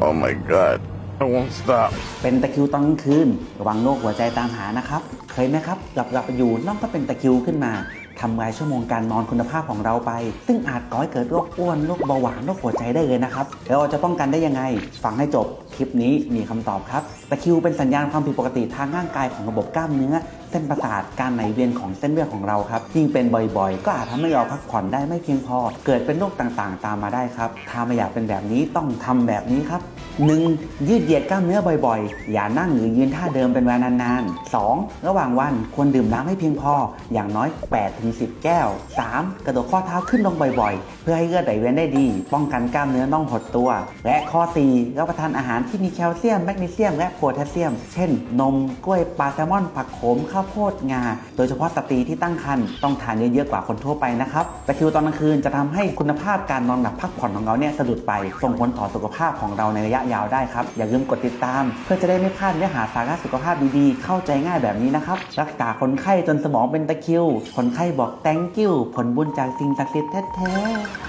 Oh my god. I won't stop. เป็นตะคริวตอนกลางคืนระวังโรคหัวใจตามหานะครับ เคยไหมครับหลับๆอยู่น้องก็เป็นตะคริวขึ้นมา ทำลายชั่วโมงการนอนคุณภาพของเราไป ซึ่งอาจก่อให้เกิดโรคอ้วนโรคเบาหวานโรคหัวใจได้เลยนะครับแล้วเราจะป้องกันได้ยังไง ฟังให้จบคลิปนี้มีคำตอบครับตะคริวเป็นสัญญาณความผิดปกติทางร่างกายของระบบกล้ามเนื้อ เส้นประสาทการไหลเวียนของเส้นเลือดของเราครับยิ่งเป็นบ่อยๆ ก็อาจทำให้เราพักผ่อนได้ไม่เพียงพอ เกิดเป็นโรคต่างๆ ตามมาได้ครับถ้าไม่อยากเป็นแบบนี้ต้องทำแบบนี้ครับ 1. ยืดเหยียดกล้ามเนื้อบ่อยๆ อย่านั่งหรือยืนท่าเดิมเป็นเวลานานๆ 2. ระหว่างวันควรดื่มน้ำให้เพียงพอ อย่างน้อย 8-10 แก้ว 3. กระโดดข้อเท้าขึ้นลงบ่อยๆ เพื่อให้เลือดไหลเวียนได้ดี ป้องกันกล้ามเนื้อน่องหดตัว และข้อ 4. รับประทานอาหารที่มีแคลเซียมแมกนีเซียม และโพแทสเซียม เช่น นม กล้วย ปลาแซลมอน ผักโขม ข้าวโพด งา โดยเฉพาะสตรีที่ตั้งครรภ์ต้องทานเยอะๆ กว่าคนทั่วไปนะครับตะคริวตอนกลางคืนจะทำให้คุณภาพการนอนหลับพักผ่อนของเราเนี่ยสะดุดไป ส่งผลต่อสุขภาพของเราในระยะยาวได้ครับ อย่าลืมกดติดตาม เพื่อจะได้ไม่พลาดเนื้อหาสาระสุขภาพดีๆ เข้าใจง่ายแบบนี้นะครับ รักษาคนไข้จนสมองเป็นตะคริว คนไข้บอก thank you ผลบุญจากสิ่งศักดิ์สิทธิ์แท้ๆ